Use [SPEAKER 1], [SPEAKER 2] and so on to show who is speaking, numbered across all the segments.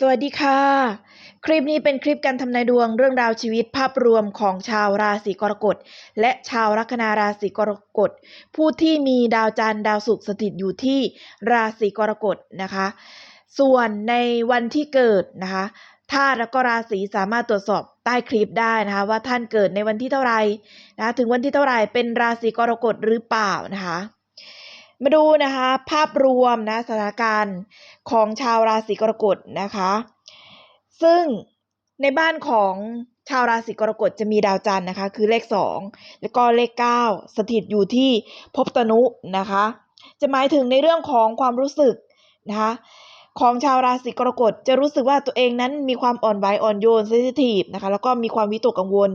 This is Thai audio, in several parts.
[SPEAKER 1] สวัสดีค่ะ คลิปนี้เป็นคลิปการทำนายดวงเรื่องราวชีวิตภาพรวมของชาวราศีกรกฎและชาวลัคนาราศีกรกฎผู้ที่มีดาวจันทร์ดาวศุกร์สถิตอยู่ที่ราศีกรกฎนะคะ ส่วนในวันที่เกิดนะคะธาตุและก็ราศีสามารถตรวจสอบใต้คลิปได้นะคะ ว่าท่านเกิดในวันที่เท่าไหร่นะะถึงวันที่เท่าไหร่เป็นราศีกรกฎหรือเปล่านะคะ มาดูนะคะภาพรวมนะสถานการณ์ของชาวราศีกรกฎนะคะ ซึ่งในบ้านของชาวราศีกรกฎจะมีดาวจันทร์นะคะ คือเลข 2 แล้วก็เลข 9 สถิตอยู่ที่ภพตนุนะคะ จะหมายถึงในเรื่องของความรู้สึกนะคะของชาวราศีกรกฎจะรู้สึกว่าตัวเองนั้นมีความอ่อนไหวอ่อนโยนเซนซิทีฟนะคะแล้วก็มีความวิตกกังวล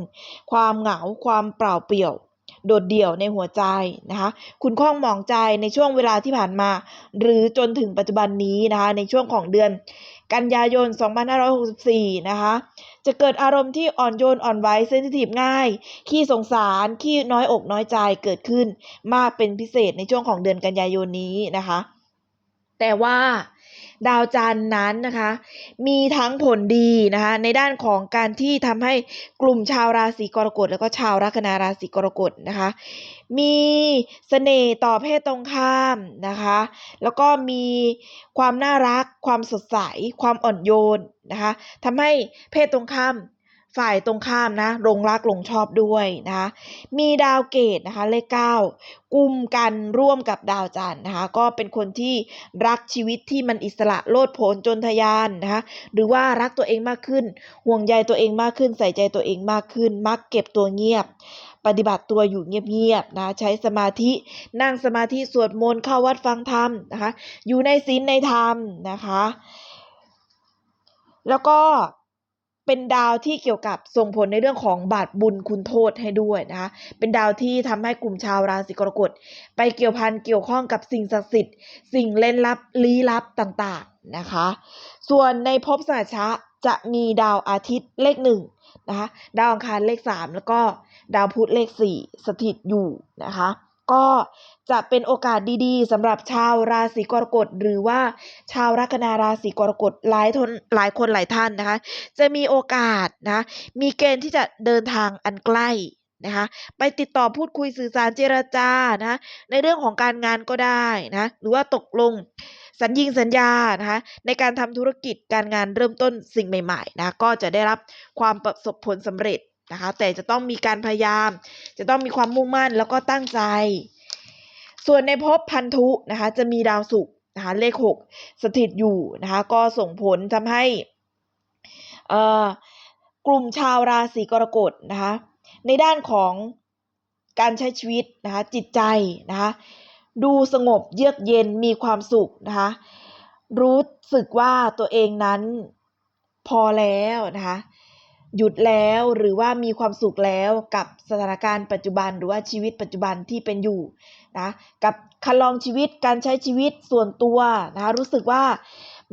[SPEAKER 1] ความเหงาความเปล่าเปลี่ยว โดดเดี่ยวในหัวใจนะคะ คุณข้องมองใจในช่วงเวลาที่ผ่านมา หรือจนถึงปัจจุบันนี้นะคะ ในช่วงของเดือน กันยายน 2564 นะคะ จะเกิดอารมณ์ที่อ่อนโยนอ่อนไหวเซนซิทีฟง่าย ขี้สงสาร ขี้น้อยอกน้อยใจเกิดขึ้น มากเป็นพิเศษในช่วงของเดือนกันยายนนี้นะคะ แต่ว่า ดาวจันทร์นั้นนะคะ มีทั้งผลดีนะคะ ในด้านของการที่ทำให้กลุ่มชาวราศีกรกฎแล้วก็ชาวลัคนาราศีกรกฎนะคะ มีเสน่ห์ต่อเพศตรงข้ามนะคะ แล้วก็มีความน่ารัก ความสดใส ความอ่อนโยนนะคะทำให้เพศตรงข้าม ฝ่ายตรงข้ามนะหลงรักหลงชอบด้วยนะคะมีดาวเกตนะคะเลขเก้ากุมกันร่วมกับดาวจันทร์นะคะก็เป็นคนที่รักชีวิตที่มันอิสระโลดโผนจนทยานนะคะหรือว่ารักตัวเองมากขึ้น ห่วงใยตัวเองมากขึ้น ใส่ใจตัวเองมากขึ้น มักเก็บตัวเงียบ ปฏิบัติตัวอยู่เงียบๆนะใช้สมาธินั่งสมาธิสวดมนต์เข้าวัดฟังธรรมนะคะอยู่ในศีลในธรรมนะคะ แล้วก็ เป็นดาวที่เกี่ยวกับส่งผลในเรื่องของบาปบุญคุณโทษให้ด้วยนะคะเป็นดาวที่ทำให้กลุ่มชาวราศีกรกฎไปเกี่ยวพันเกี่ยวข้องกับสิ่งศักดิ์สิทธิ์ สิ่งเล่นลับลี้ลับต่างๆนะคะ ส่วนในภพสหัชะจะมีดาวอาทิตย์เลขหนึ่งนะคะดาวอังคารเลขสามแล้วก็ดาวพุธเลขสี่สถิตอยู่นะคะ ก็จะเป็นโอกาสดีๆสำหรับชาวราศีกรกฎหรือว่าชาวลัคนาราศีกรกฎหลายทนหลายคนหลายท่านนะคะ จะมีโอกาสนะมีเกณฑ์ที่จะเดินทางอันใกล้นะคะไปติดต่อพูดคุยสื่อสารเจรจานะในเรื่องของการงานก็ได้นะหรือว่าตกลงสัญญิงสัญญานะคะในการทำธุรกิจการงานเริ่มต้นสิ่งใหม่ๆนะก็จะได้รับความประสบผลสำเร็จ นะคะ แต่จะต้องมีการพยายาม จะต้องมีความมุ่งมั่นแล้วก็ตั้งใจ ส่วนในภพพันธุนะคะ จะมีดาวศุกร์นะคะเลขหกสถิตอยู่นะคะ ก็ส่งผลทำให้เอ่อกลุ่มชาวราศีกรกฎนะคะ ในด้านของการใช้ชีวิตนะคะ จิตใจนะคะ ดูสงบเยือกเย็นมีความสุขนะคะ รู้สึกว่าตัวเองนั้นพอแล้วนะคะ หยุดแล้วหรือว่ามีความสุขแล้วกับสถานการณ์ปัจจุบันหรือว่าชีวิตปัจจุบันที่เป็นอยู่นะกับคันลองชีวิตการใช้ชีวิตส่วนตัวนะคะรู้สึกว่า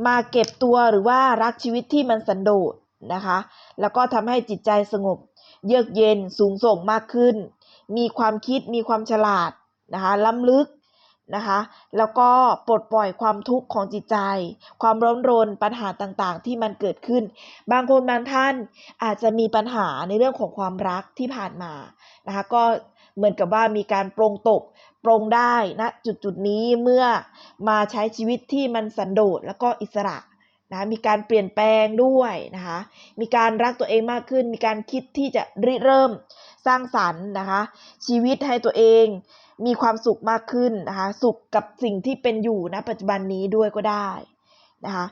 [SPEAKER 1] มาเก็บตัวหรือว่ารักชีวิตที่มันสันโดษนะคะแล้วก็ทำให้จิตใจสงบ เยือกเย็นสูงส่งมากขึ้น มีความคิดมีความฉลาดนะคะล้ำลึก นะคะ แล้วก็ปลดปล่อยความทุกข์ของจิตใจ ความร้อนรนปัญหาต่างๆ ที่มันเกิดขึ้น บางคนบางท่านอาจจะมีปัญหาในเรื่องของความรักที่ผ่านมานะคะ ก็เหมือนกับว่ามีการปรงตกปรงได้นะจุดจุดนี้เมื่อมาใช้ชีวิตที่มันสันโดษแล้วก็อิสระนะมีการเปลี่ยนแปลงด้วยนะคะมีการรักตัวเองมากขึ้น มีการคิดที่จะริเริ่มสร้างสรรค์นะคะชีวิตให้ตัวเอง มีความสุขมากขึ้นนะคะ สุขกับสิ่งที่เป็นอยู่ณปัจจุบันนี้ด้วยก็ได้นะคะ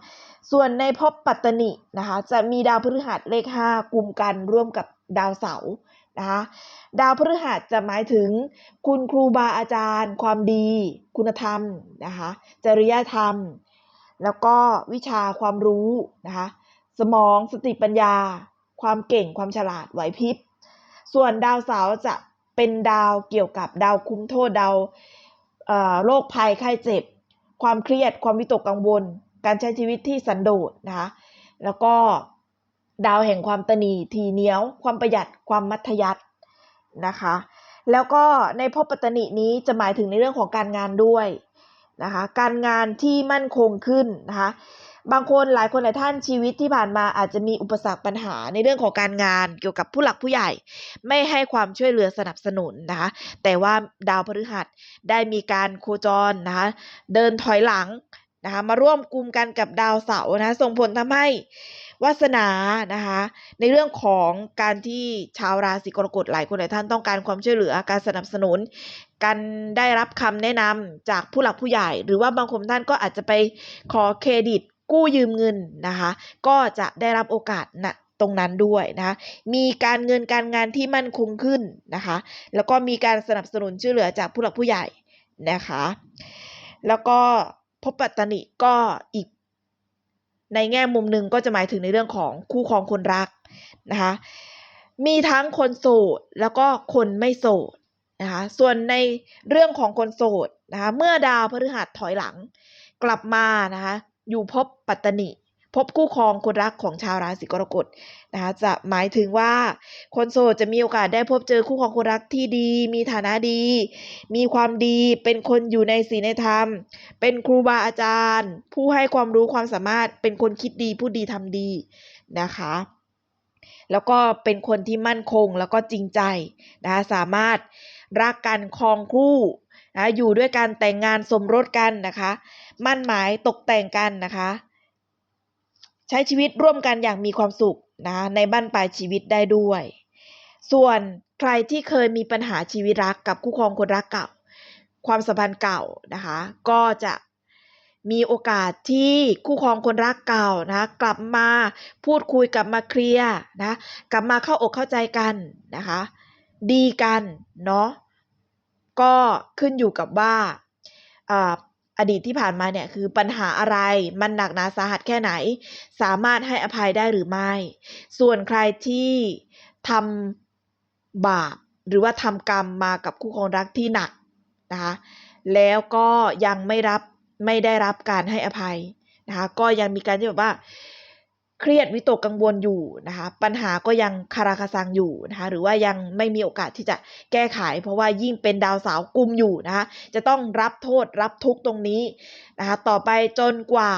[SPEAKER 1] ส่วนในภพปัตตนินะคะจะมีดาวพฤหัสเลข 5กลุ่มกันร่วมกับดาวเสาร์นะคะดาวพฤหัสจะหมายถึงคุณครูบาอาจารย์ ความดี คุณธรรมนะคะจริยธรรม แล้วก็วิชาความรู้นะคะสมองสติปัญญา ความเก่งความฉลาดไหวพริบ ส่วนดาวเสาร์จะ เป็นดาวเกี่ยวกับดาวคุ้มโทษดาวโรคภัยไข้เจ็บ ความเครียดความวิตกกังวล การใช้ชีวิตที่สันโดษนะคะแล้วก็ดาวแห่งความตนีทีเหนียว ความประหยัดความมัธยัตินะคะ แล้วก็ในภพปัตตนินี้จะหมายถึงในเรื่องของการงานด้วยนะคะการงานที่มั่นคงขึ้นนะคะ บางคนหลายคนหลายท่านชีวิตที่ผ่านมาอาจจะมีอุปสรรคปัญหาในเรื่องของการงานเกี่ยวกับผู้หลักผู้ใหญ่ ไม่ให้ความช่วยเหลือสนับสนุนนะคะแต่ว่าดาวพฤหัสได้มีการโคจรนะคะเดินถอยหลังนะคะมาร่วมกลุ่มกันกับดาวเสาร์นะคะส่งผลทำให้วาสนานะคะในเรื่องของการที่ชาวราศีกรกฎหลายคนหลายท่านต้องการความช่วยเหลือการสนับสนุน การได้รับคำแนะนำจากผู้หลักผู้ใหญ่ หรือว่าบางคนท่านก็อาจจะไปขอเครดิต กู้ยืมเงินนะคะ ก็จะได้รับโอกาสนะตรงนั้นด้วยนะคะ มีการเงินการงานที่มั่นคงขึ้นนะคะ แล้วก็มีการสนับสนุนช่วยเหลือจากผู้หลักผู้ใหญ่นะคะ แล้วก็พบปัตตนิก็อีก ในแง่มุมหนึ่งก็จะหมายถึงในเรื่องของคู่ครองคนรักนะคะ มีทั้งคนโสดแล้วก็คนไม่โสดนะคะ ส่วนในเรื่องของคนโสดนะคะ เมื่อดาวพฤหัสถอยหลังกลับมานะคะ อยู่พบปัตตนิพบคู่ครองคนรักของชาวราศีกรกฎนะคะจะหมายถึงว่าคนโสดจะมีโอกาสได้พบเจอคู่ครองคนรักที่ดี มีฐานะดี มีความดีเป็นคนอยู่ในศีลในธรรม เป็นครูบาอาจารย์ ผู้ให้ความรู้ความสามารถเป็นคนคิดดีพูดดีทำดีนะคะแล้วก็เป็นคนที่มั่นคงแล้วก็จริงใจนะคะสามารถรักกันครองคู่นะอยู่ด้วยกันแต่งงานสมรสกันนะคะ มั่นหมายตกแต่งกันนะคะ ใช้ชีวิตร่วมกันอย่างมีความสุขนะในบ้านปลายชีวิตได้ด้วย ส่วนใครที่เคยมีปัญหาชีวิตรักกับคู่ครองคนรักเก่า ความสัมพันธ์เก่านะคะ ก็จะมีโอกาสที่คู่ครองคนรักเก่านะคะกลับมาพูดคุยกลับมาเคลียร์นะกลับมาเข้าอกเข้าใจกันนะคะ ดีกันเนาะก็ขึ้นอยู่กับว่า อดีตที่ผ่านมาเนี่ยคือปัญหาอะไร มันหนักหนาสาหัสแค่ไหน สามารถให้อภัยได้หรือไม่ ส่วนใครที่ทำบาปหรือว่าทำกรรมมากับคู่ครองรักที่หนักนะคะแล้วก็ยังไม่รับไม่ได้รับการให้อภัยนะคะก็ยังมีการที่แบบว่า เครียดวิตกกังวลอยู่นะคะ ปัญหาก็ยังคาราคาซังอยู่นะคะ หรือว่ายังไม่มีโอกาสที่จะแก้ไข เพราะว่ายิ่งเป็นดาวเสาวกุมอยู่นะคะ จะต้องรับโทษรับทุกตรงนี้นะคะ ต่อไปจนกว่า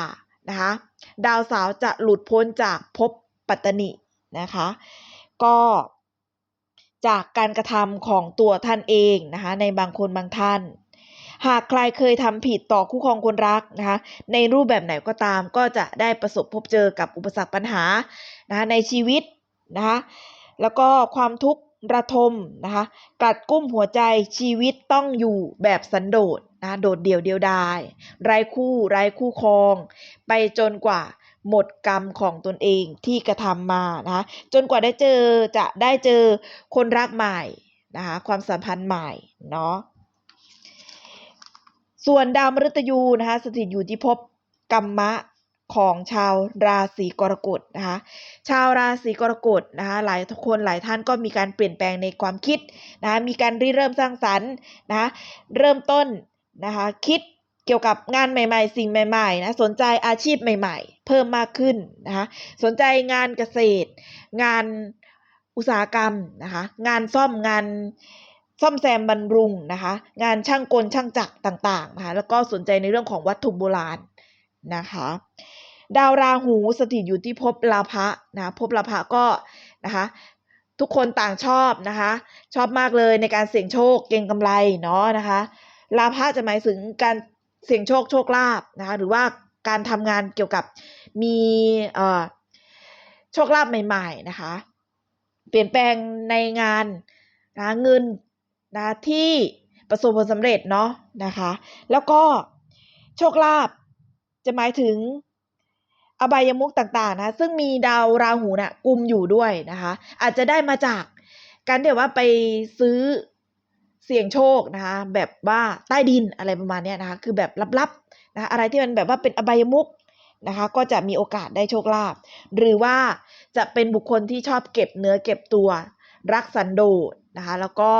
[SPEAKER 1] นะคะ ดาวเสาวจะหลุดพ้นจากภพปัตตนินะคะ ก็จากการกระทำของตัวท่านเองนะคะ ในบางคนบางท่าน หากใครเคยทำผิดต่อคู่ครองคนรักนะคะ ในรูปแบบไหนก็ตามก็จะได้ประสบพบเจอกับอุปสรรคปัญหานะคะในชีวิตนะคะแล้วก็ความทุกข์ระทมนะคะกัดกุ้มหัวใจชีวิตต้องอยู่แบบสันโดษนะโดดเดี่ยวเดียวดายไร้คู่ไร้คู่ครอง ไปจนกว่าหมดกรรมของตนเองที่กระทำมานะคะจนกว่าได้เจอจะได้เจอคนรักใหม่นะคะความสัมพันธ์ใหม่เนาะ ส่วนดาวมฤตยูนะคะสถิตอยู่ที่ภพกรรมะของชาวราศีกรกฎนะคะชาวราศีกรกฎนะคะหลายคนหลายท่านก็มีการเปลี่ยนแปลงในความคิดนะคะมีการริเริ่มสร้างสรรค์นะคะเริ่มต้นนะคะคิดเกี่ยวกับงานใหม่ ๆ สิ่งใหม่ๆนะสนใจอาชีพใหม่ ๆ เพิ่มมากขึ้นนะคะสนใจงานเกษตร งานอุตสาหกรรมนะคะงานซ่อมงาน ซ่อมแซมบำรุงนะคะ งานช่างกลช่างจักรต่างๆนะคะแล้วก็สนใจในเรื่องของวัตถุโบราณนะคะดาวราหูสถิตอยู่ที่ภพลาภะนะภพลาภะก็นะคะทุกคนต่างชอบนะคะ ชอบมากเลยในการเสี่ยงโชคเก็งกำไรเนาะนะคะลาภะจะหมายถึงการเสี่ยงโชคโชคลาภนะคะหรือว่าการทำงานเกี่ยวกับมีเอ่อโชคลาภใหม่ ๆนะคะ เปลี่ยนแปลงในงานนะเงิน นะที่ประสบผลสำเร็จเนาะนะคะ แล้วก็โชคลาภจะหมายถึงอบายมุกต่างๆนะซึ่งมีดาวราหูนะ่ะกุมอยู่ด้วยนะคะ อาจจะได้มาจากการเดี๋ยวว่าไปซื้อเสี่ยงโชคนะคะแบบว่าใต้ดินอะไรประมาณนี้นะคะคือแบบลับๆนะคะอะไรที่มันแบบว่าเป็นอบายมุกนะคะก็จะมีโอกาสได้โชคลาภหรือว่าจะเป็นบุคคลที่ชอบเก็บเนื้อเก็บตัวรักสันโดษ นะคะแล้วก็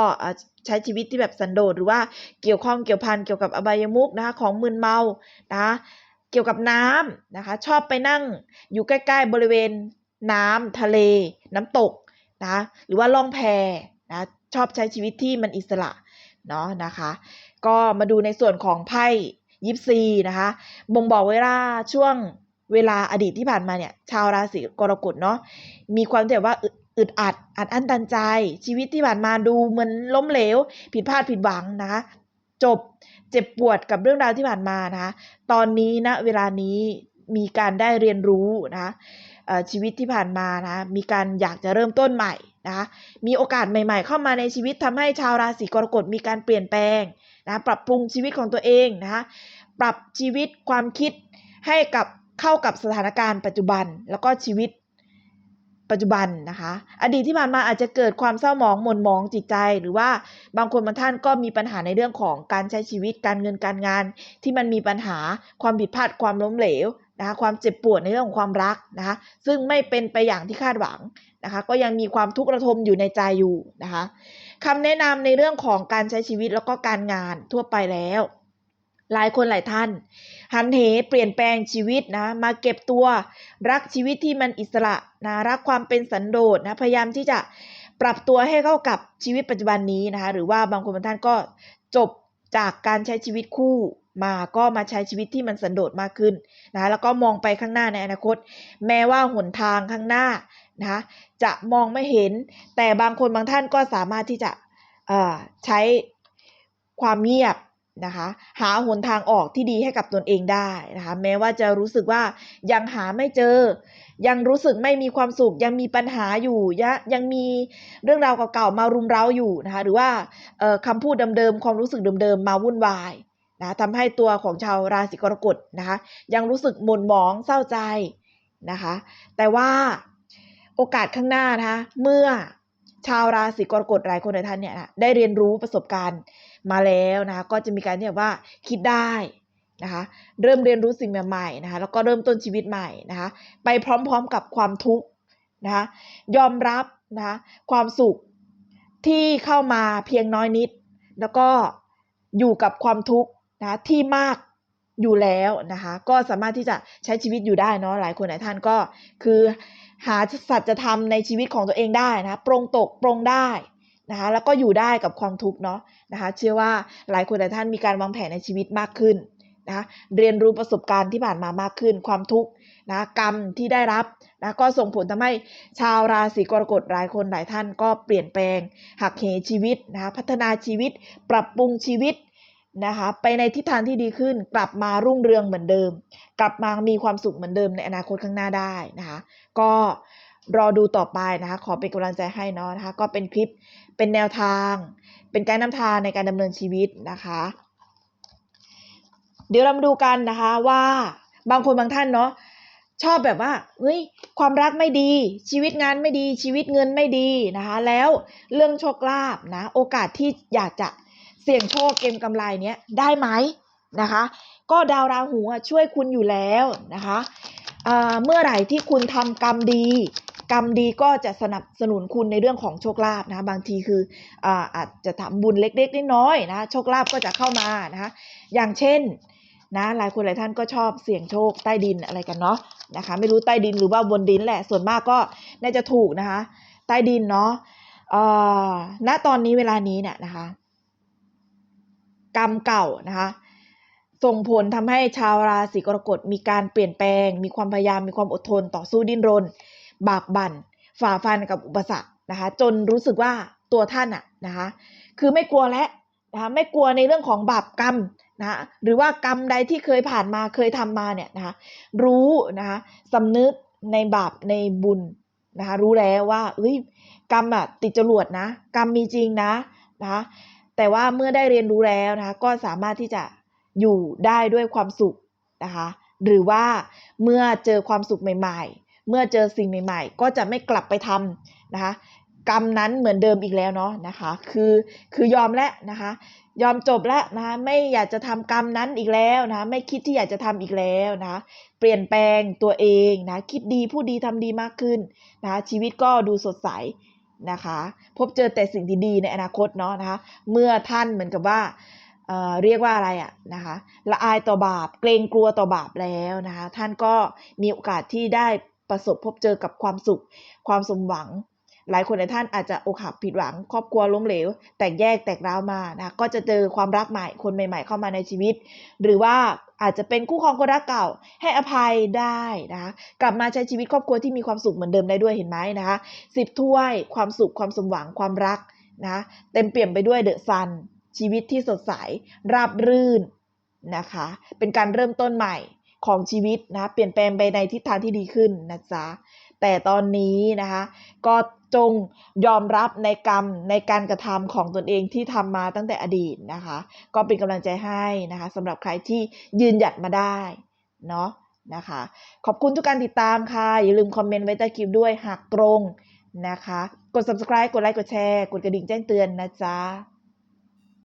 [SPEAKER 1] ใช้ชีวิตที่แบบสันโดษหรือว่าเกี่ยวข้องเกี่ยวพันเกี่ยวกับอบายมุกนะคะของมึนเมานะคะเกี่ยวกับน้ำนะคะชอบไปนั่งอยู่ใกล้ๆบริเวณน้ำทะเล น้ำตกนะคะหรือว่าล่องแพนะชอบใช้ชีวิตที่มันอิสระเนาะนะคะก็มาดูในส่วนของไพ่ยิปซีนะคะบ่งบอกเวลาช่วงเวลาอดีตที่ผ่านมาเนี่ยชาวราศีกรกฎเนาะมีความที่แบบว่า อึดอัดอัดอั้นตันใจ ชีวิตที่ผ่านมาดูเหมือนล้มเหลว ผิดพลาดผิดหวังนะคะจบเจ็บปวดกับเรื่องราวที่ผ่านมานะคะตอนนี้ณเวลานี้มีการได้เรียนรู้นะชีวิตที่ผ่านมานะมีการอยากจะเริ่มต้นใหม่นะมีโอกาสใหม่ ๆ เข้ามาในชีวิตทำให้ชาวราศีกรกฎมีการเปลี่ยนแปลงนะปรับปรุงชีวิตของตัวเองนะปรับชีวิตความคิดให้กับเข้ากับสถานการณ์ปัจจุบัน แล้วก็ชีวิต ปัจจุบันนะคะ อดีตที่ผ่านมาอาจจะเกิดความเศร้าหมองหม่นหมองจิตใจ หรือว่าบางคนบางท่านก็มีปัญหาในเรื่องของการใช้ชีวิตการเงินการงาน ที่มันมีปัญหาความผิดพลาดความล้มเหลวนะคะความเจ็บปวดในเรื่องของความรักนะคะซึ่งไม่เป็นไปอย่างที่คาดหวังนะคะก็ยังมีความทุกข์ระทมอยู่ในใจอยู่นะคะคำแนะนำในเรื่องของการใช้ชีวิตแล้วก็การงานทั่วไปแล้ว หลายคนหลายท่าน หันเหเปลี่ยนแปลงชีวิตนะ มาเก็บตัวรักชีวิตที่มันอิสระนะรักความเป็นสันโดษนะพยายามที่จะปรับตัวให้เข้ากับชีวิตปัจจุบันนี้นะคะ หรือว่าบางคนบางท่านก็จบจากการใช้ชีวิตคู่มาก็มาใช้ชีวิตที่มันสันโดษมากขึ้นนะแล้วก็มองไปข้างหน้าในอนาคต แม้ว่าหนทางข้างหน้านะคะจะมองไม่เห็น แต่บางคนบางท่านก็สามารถที่จะเอ่อใช้ความเงียบ นะคะ หาหนทางออกที่ดีให้กับตนเองได้นะคะ แม้ว่าจะรู้สึกว่ายังหาไม่เจอ ยังรู้สึกไม่มีความสุข ยังมีปัญหาอยู่ยะยังมีเรื่องราวเก่าๆมารุมเร้าอยู่นะคะ หรือว่าคำพูดเดิมๆความรู้สึกเดิมๆมาวุ่นวายนะทำให้ตัวของชาวราศีกรกฎนะคะ ยังรู้สึกหม่นหมองเศร้าใจนะคะ แต่ว่าโอกาสข้างหน้านะคะ เมื่อชาวราศีกรกฎหลายคนในท่านเนี่ยนะได้เรียนรู้ประสบการณ์ มาแล้วนะคะก็จะมีการที่แบบว่าคิดได้นะคะเริ่มเรียนรู้สิ่งใหม่ๆนะคะแล้วก็เริ่มต้นชีวิตใหม่นะคะไปพร้อมๆกับความทุกข์นะคะยอมรับนะคะความสุขที่เข้ามาเพียงน้อยนิด แล้วก็อยู่กับความทุกข์นะะที่มากอยู่แล้วนะคะก็สามารถที่จะใช้ชีวิตอยู่ได้เนาะหลายคนหลายท่านก็คือหาสัจธรรมในชีวิตของตัวเองได้นะะปรงตกปรงได้ นะคะแล้วก็อยู่ได้กับความทุกข์เนาะนะคะเชื่อว่าหลายคนหลายท่านมีการวางแผนในชีวิตมากขึ้นนะะเรียนรู้ประสบการณ์ที่ผ่านมามากขึ้น ความทุกข์นะกรรมที่ได้รับนะก็ส่งผลทำให้ชาวราศีกรกฎหลายคนหลายท่านก็เปลี่ยนแปลง หักเหชีวิตนะะพัฒนาชีวิต ปรับปรุงชีวิตนะคะไปในทิศทางที่ดีขึ้น กลับมารุ่งเรืองเหมือนเดิม กลับมามีความสุขเหมือนเดิมในอนาคตข้างหน้าได้นะคะก็ รอดูต่อไปนะคะ ขอเป็นกำลังใจให้เนาะนะคะ ก็เป็นคลิปเป็นแนวทาง เป็นการนำทางในการดำเนินชีวิตนะคะ เดี๋ยวเรามาดูกันนะคะว่าบางคนบางท่านเนาะชอบแบบว่าเฮ้ยความรักไม่ดี ชีวิตงานไม่ดี ชีวิตเงินไม่ดีนะคะ แล้วเรื่องโชคลาภนะโอกาสที่อยากจะเสี่ยงโชคเกมกำไรเนี้ยได้ไหมนะคะ ก็ดาวราหูช่วยคุณอยู่แล้วนะคะเมื่อไหร่ที่คุณทำกรรมดี กรรมดีก็จะสนับสนุนคุณในเรื่องของโชคลาภนะบางทีคืออาอาจจะทำบุญเล็กๆน้อยๆนะโชคลาภก็จะเข้ามานะอย่างเช่นนะหลายคนหลายท่านก็ชอบเสี่ยงโชคใต้ดินอะไรกันเนาะนะคะไม่รู้ใต้ดินหรือว่าบนดินแหละส่วนมากก็น่าจะถูกนะคะใต้ดินเนาะณตอนนี้เวลานี้เนี่ยนะคะ กรรมเก่านะคะส่งผลทำให้ชาวราศีกรกฎมีการเปลี่ยนแปลง มีความพยายามมีความอดทนต่อสู้ดิ้นรน บากบั่นฝ่าฟันกับอุปสรรคนะคะ จนรู้สึกว่าตัวท่านอะนะคะ คือไม่กลัวแล้วนะคะไม่กลัวในเรื่องของบาปกรรมนะหรือว่ากรรมใดที่เคยผ่านมาเคยทำมาเนี่ยนะคะรู้นะคะสำนึกในบาปในบุญนะคะรู้แล้วว่าเอ้ยกรรมอะติดจรวดนะ กรรมมีจริงนะนะคะแต่ว่าเมื่อได้เรียนรู้แล้วนะคะก็สามารถที่จะอยู่ได้ด้วยความสุขนะคะหรือว่าเมื่อเจอความสุขใหม่ ๆ เมื่อเจอสิ่งใหม่ๆ ก็จะไม่กลับไปทำนะคะกรรมนั้นเหมือนเดิมอีกแล้วเนาะนะคะคือคือยอมแล้วนะคะยอมจบแล้วนะคะไม่อยากจะทำกรรมนั้นอีกแล้วนะะไม่คิดที่อยากจะทำอีกแล้วนะคะเปลี่ยนแปลงตัวเองนะคิดดีพูดดีทำดีมากขึ้นนะคะชีวิตก็ดูสดใสนะคะพบเจอแต่สิ่งดีๆในอนาคตเนาะนะคะเมื่อท่านเหมือนกับว่าเอ่อเรียกว่าอะไรอะนะคะละอายต่อบาปเกรงกลัวต่อบาปแล้วนะคะท่านก็มีโอกาสที่ได้ ประสบพบเจอกับความสุข ความสมหวัง หลายคนในท่านอาจจะอกหักผิดหวัง ครอบครัวล้มเหลว แตกแยกแตกร้าวมานะก็จะเจอความรักใหม่คนใหม่ ๆ เข้ามาในชีวิต หรือว่าอาจจะเป็นคู่ครองคนรักเก่า ให้อภัยได้นะคะกลับมาใช้ชีวิตครอบครัวที่มีความสุขเหมือนเดิมได้ด้วยเห็นไหมนะคะสิบถ้วยความสุขความสมหวังความรักนะเต็มเปี่ยมไปด้วยเดอะซันชีวิตที่สดใสราบรื่นนะคะ เป็นการเริ่มต้นใหม่ ของชีวิตนะเปลี่ยนแปลงไปในทิศทางที่ดีขึ้นนะจ๊ะแต่ตอนนี้นะคะก็จงยอมรับในกรรมในการกระทำของตนเองที่ทำมาตั้งแต่อดีตนะคะ ก็เป็นกำลังใจให้นะคะสำหรับใครที่ยืนหยัดมาได้เนาะนะคะขอบคุณทุกการติดตามค่ะ อย่าลืมคอมเมนต์ไว้ใต้คลิปด้วยหากตรงนะคะ กด subscribe กดไลค์กดแชร์ กดกระดิ่งแจ้งเตือนนะจ๊ะ